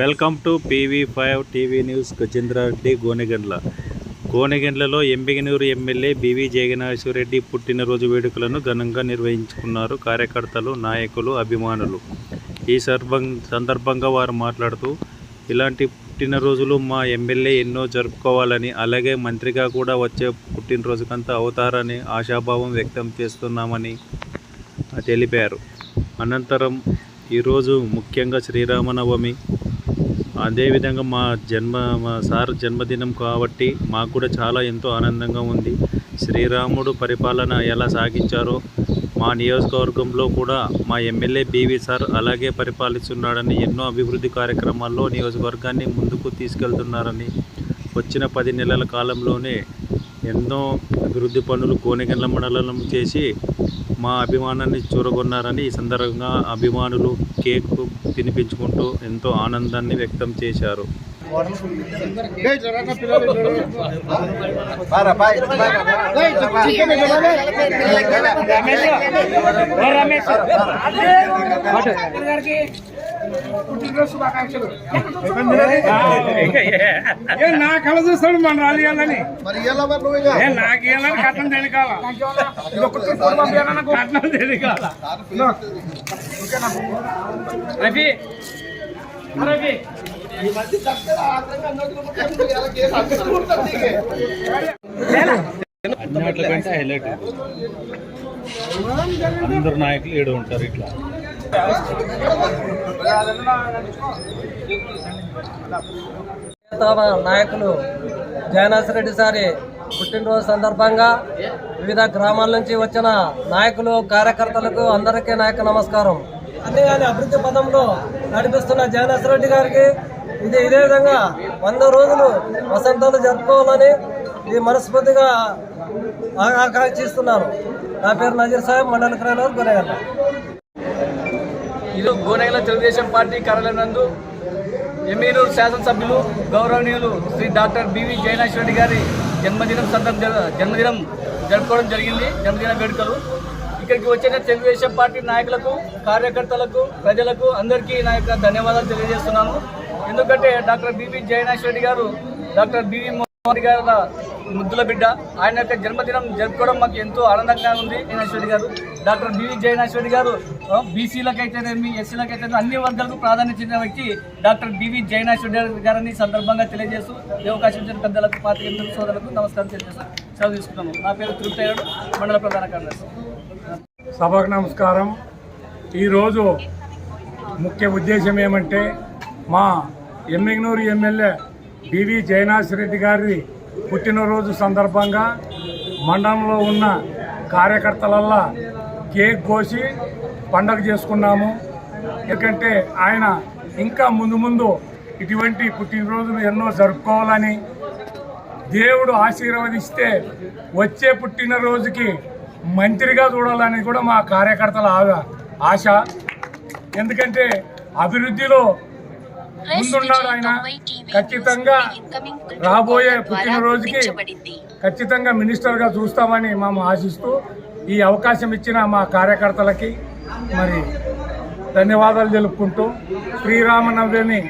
Welcome to PV five TV news Gajendra Reddy Gonegandla. గోనెగండ్లలో Emmiganur MLA BV జగన్నాశ్వరరెడ్డి పుట్టినరోజు వేడుకలను ఘనంగా నిర్వహించుకున్నారు కార్యకర్తలు నాయకులు అభిమానులు. ఈ సర్వం సందర్భంగా వారు మాట్లాడుతూ ఇలాంటి పుట్టినరోజులు మా ఎమ్మెల్యే ఎన్నో జరుపుకోవాలని అలాగే మంత్రిగా కూడా వచ్చే పుట్టినరోజుకంతా అవుతారని ఆశాభావం వ్యక్తం చేస్తున్నామని తెలిపారు. అనంతరం ఈరోజు ముఖ్యంగా శ్రీరామనవమి అదేవిధంగా మా జన్మ మా సార్ జన్మదినం కాబట్టి మాకు కూడా చాలా ఎంతో ఆనందంగా ఉంది. శ్రీరాముడు పరిపాలన ఎలా సాగించారో మా నియోజకవర్గంలో కూడా మా ఎమ్మెల్యే బీవి సార్ అలాగే పరిపాలిస్తున్నాడని ఎన్నో అభివృద్ధి కార్యక్రమాల్లో నియోజకవర్గాన్ని ముందుకు తీసుకెళ్తున్నారని వచ్చిన పది నెలల కాలంలోనే ఎన్నో అభివృద్ధి పనులు కోనెగండ్ల మండలం చేసి మా అభిమానాన్ని చూరగొన్నారని ఈ సందర్భంగా అభిమానులు కేక్ తినిపించుకుంటూ ఎంతో ఆనందాన్ని వ్యక్తం చేశారు. పుట్టినరోజు శుభాకాంక్షలు ఏ నా కళ చూస్తాడు మన రాజకీయాలని? ఏ నాకు ఇవ్వాలని కట్నం తెలియకాల. రవి. రవి. అన్నిట్ల కంటే హైలైట్ అందరు నాయకులు ఏడు ఉంటారు ఇట్లా. నాయకులు నాయకులు రెడ్డి సారి పుట్టినరోజు సందర్భంగా వివిధ గ్రామాల నుంచి వచ్చిన నాయకులు కార్యకర్తలకు అందరికీ నాయక నమస్కారం. అంతేగాని అభివృద్ధి పదంలో నడిపిస్తున్న జగన్నాథరెడ్డి గారికి ఇది ఇదే విధంగా వంద రోజులు వసంతాలు జరుపుకోవాలని ఇది మనస్ఫూర్తిగా ఆకాంక్షిస్తున్నాను. నా పేరు నజీర్ సాహెబ్ మండల క్రైనర్ గురగల్ల ఇది గోనెగల తెలుగుదేశం పార్టీ కార్యాలయం నందు ఎమ్మెల్యేలు శాసనసభ్యులు గౌరవనీయులు శ్రీ డాక్టర్ బివి జయనాథ్ రెడ్డి గారి జన్మదినం సందర్భ జన్మదినం జరుపుకోవడం జరిగింది జన్మదిన వేడుకలు. ఇక్కడికి వచ్చిన తెలుగుదేశం పార్టీ నాయకులకు కార్యకర్తలకు ప్రజలకు అందరికీ నా యొక్క ధన్యవాదాలు తెలియజేస్తున్నాను. ఎందుకంటే డాక్టర్ బివి జయనాథ్ రెడ్డి గారు డాక్టర్ బివి మోదీ గారి ముద్దుల బిడ్డ. ఆయన యొక్క జన్మదినం జరుపుకోవడం మాకు ఎంతో ఆనందంగా ఉంది జయనాశ్వరి గారు. డాక్టర్ బివి జయనాశ్వరి గారు బీసీలకైతేనేమి అయితేనేమి అన్ని వర్గాలకు ప్రాధాన్యత చెందిన వ్యక్తి డాక్టర్ బివి జయనాశ్వరి గారిని సందర్భంగా తెలియజేస్తూ అవకాశం ఇచ్చిన పెద్దలకు పాత్రికేయులకు సోదరులకు నమస్కారం తెలియజేస్తాను సెలవు తీసుకున్నాము నా పేరు తిరుపతి మండల ప్రధాన కార్యదర్శి. సభకు నమస్కారం. ఈరోజు ముఖ్య ఉద్దేశం ఏమంటే మా ఎమ్మెగ్నూరు ఎమ్మెల్యే బివి జయనాథ్ రెడ్డి గారి పుట్టినరోజు సందర్భంగా మండలంలో ఉన్న కార్యకర్తలల్లా కేక్ కోసి పండగ చేసుకున్నాము. ఎందుకంటే ఆయన ఇంకా ముందు ముందు ఇటువంటి పుట్టినరోజులు ఎన్నో జరుపుకోవాలని దేవుడు ఆశీర్వదిస్తే వచ్చే పుట్టినరోజుకి మంత్రిగా చూడాలని కూడా మా కార్యకర్తల ఆ- ఆశ. ఎందుకంటే అభివృద్ధిలో ముందున్నాడు ఆయన. ఖచ్చితంగా రాబోయే పుట్టినరోజుకి ఖచ్చితంగా మినిస్టర్గా చూస్తామని మేము ఆశిస్తూ ఈ అవకాశం ఇచ్చిన మా కార్యకర్తలకి మరి ధన్యవాదాలు తెలుపుకుంటూ శ్రీరామనవమి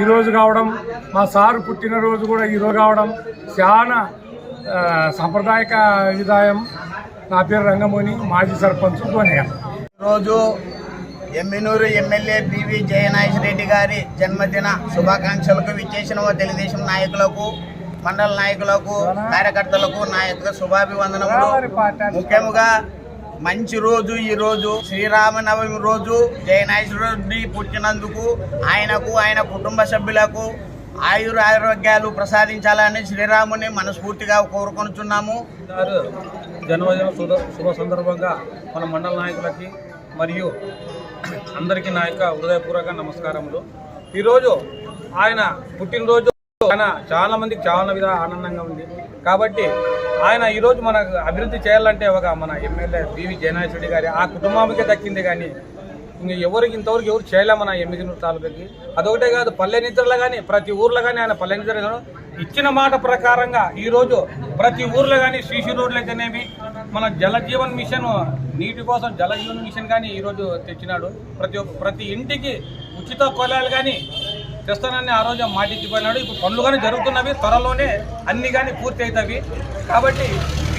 ఈరోజు కావడం మా సారు పుట్టినరోజు కూడా ఈరోజు కావడం చాలా సాంప్రదాయక విధాయం. నా పేరు రంగమోని మాజీ సర్పంచ్ గోనెగల్ రోజు ఎమ్మినూరు ఎమ్మెల్యే పివి జయనాథ్ రెడ్డి గారి జన్మదిన శుభాకాంక్షలకు విచ్చేసిన తెలుగుదేశం నాయకులకు మండల నాయకులకు కార్యకర్తలకు నా యొక్క శుభాభివందనములు. ముఖ్యంగా మంచి రోజు ఈ రోజు శ్రీరామనవమి రోజు జయనాథ్ రెడ్డి పుట్టినందుకు ఆయనకు ఆయన కుటుంబ సభ్యులకు ఆయుర ఆరోగ్యాలు ప్రసాదించాలని శ్రీరాముని మనస్ఫూర్తిగా కోరుకొనుచున్నాము. జన్మదిన శుభ సందర్భంగా మన మండల నాయకులకి మరియు అందరికీ నా యొక్క హృదయపూర్వక నమస్కారములు. ఈరోజు ఆయన పుట్టినరోజు. ఆయన చాలా మందికి చాలా విధ ఆనందంగా ఉంది. కాబట్టి ఆయన ఈరోజు మనకు అభివృద్ధి చేయాలంటే ఒక మన ఎమ్మెల్యే బివి జయనాథ్ రెడ్డి గారి ఆ కుటుంబానికే దక్కింది కానీ ఇంక ఎవరికి ఇంతవరకు ఎవరు చేయలే మన ఎమ్మిగినూరు తాలూకాకి. అదొకటే కాదు పల్లె నిద్రలో కానీ ప్రతి ఊర్లో కానీ ఆయన పల్లె నిద్రలో ఇచ్చిన మాట ప్రకారంగా ఈరోజు ప్రతి ఊర్లో కానీ సీసీ రోడ్లు అయితేనేమి మన జల జీవన్ మిషన్ నీటి కోసం జల జీవన్ మిషన్ కానీ ఈరోజు తెచ్చినాడు. ప్రతి ఒక్క ప్రతి ఇంటికి ఉచిత కొలాలు కానీ తెస్తానని ఆ రోజు మాటిచ్చిపోయినాడు. ఇప్పుడు పనులు కానీ జరుగుతున్నవి. త్వరలోనే అన్ని కానీ పూర్తి అవుతాయి కాబట్టి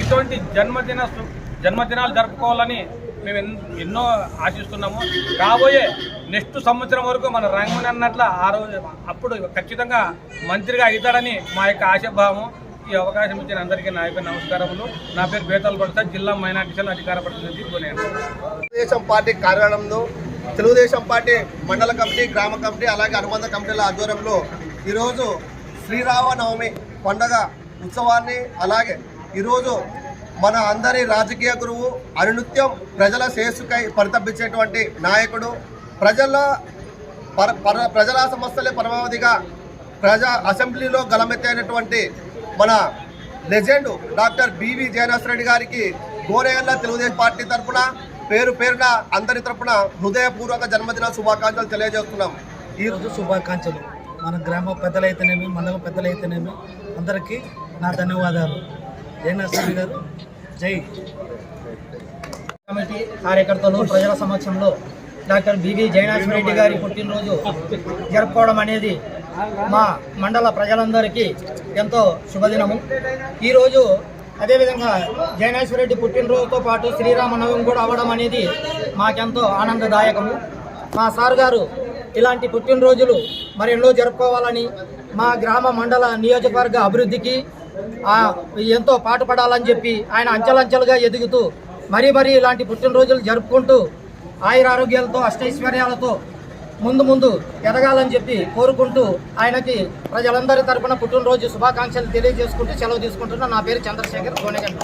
ఇటువంటి జన్మదిన జన్మదినాలు జరుపుకోవాలని మేము ఎన్- ఎన్నో ఆశిస్తున్నాము. రాబోయే నెక్స్ట్ సంవత్సరం వరకు మన రంగమని అన్నట్ల ఆ రోజు అప్పుడు ఖచ్చితంగా మంత్రిగా అవుతాడని మా యొక్క ఆశాభావం. ఈ అవకాశం ఇచ్చిన అందరికీ నా యొక్క నమస్కారములు. నా పేరు బేతాల్ పడతా జిల్లా మైనార్టీ సెల్ అధికార ప్రతినిధి తెలుగుదేశం పార్టీ కార్యాలయంలో తెలుగుదేశం పార్టీ మండల కమిటీ గ్రామ కమిటీ అలాగే అనుబంధ కమిటీల ఆధ్వర్యంలో ఈరోజు శ్రీరామనవమి పండగ ఉత్సవాన్ని అలాగే ఈరోజు మన అందరి రాజకీయ గురువు అనునిత్యం ప్రజల శ్రేయస్సుకై పరితపించేటువంటి నాయకుడు ప్రజల పర పర- ప్రజల సమస్యలే పరమావధిగా ప్రజా అసెంబ్లీలో గలమెత్తైనటువంటి మన legend doctor B V Jayanath Reddy గారికి గోరేయల్ల తెలుగుదేశం పార్టీ తరఫున పేరు పేరున అందరి తరఫున హృదయపూర్వక జన్మదిన శుభాకాంక్షలు తెలియజేస్తున్నాం. ఈ ఈరోజు శుభాకాంక్షలు. మన గ్రామ పెద్దలైతేనేమి మండల పెద్దలైతేనేమి అందరికీ నా ధన్యవాదాలు. జయనరసింహ గారు జై. కమిటీ కార్యకర్తలు ప్రజల సమక్షంలో డాక్టర్ బివి జయనాథ్ రెడ్డి గారి పుట్టినరోజు జరుపుకోవడం అనేది మా మండల ప్రజలందరికీ ఎంతో శుభదినము. ఈరోజు అదేవిధంగా జయనాథ్ రెడ్డి పుట్టినరోజుతో పాటు శ్రీరామనవమి కూడా అవ్వడం అనేది మాకెంతో ఆనందదాయకము. మా సార్ గారు ఇలాంటి పుట్టినరోజులు మరెన్నో జరుపుకోవాలని మా గ్రామ మండల నియోజకవర్గ అభివృద్ధికి ఎంతో పాటుపడాలని చెప్పి ఆయన అంచెలంచెలుగా ఎదుగుతూ మరీ మరీ ఇలాంటి పుట్టినరోజులు జరుపుకుంటూ ఆయుర ఆరోగ్యాలతో అష్టైశ్వర్యాలతో ముందు ముందు ఎదగాలని చెప్పి కోరుకుంటూ ఆయనకి ప్రజలందరి తరఫున పుట్టినరోజు శుభాకాంక్షలు తెలియజేసుకుంటూ సెలవు తీసుకుంటున్నా. నా పేరు చంద్రశేఖర్ గోనెగంట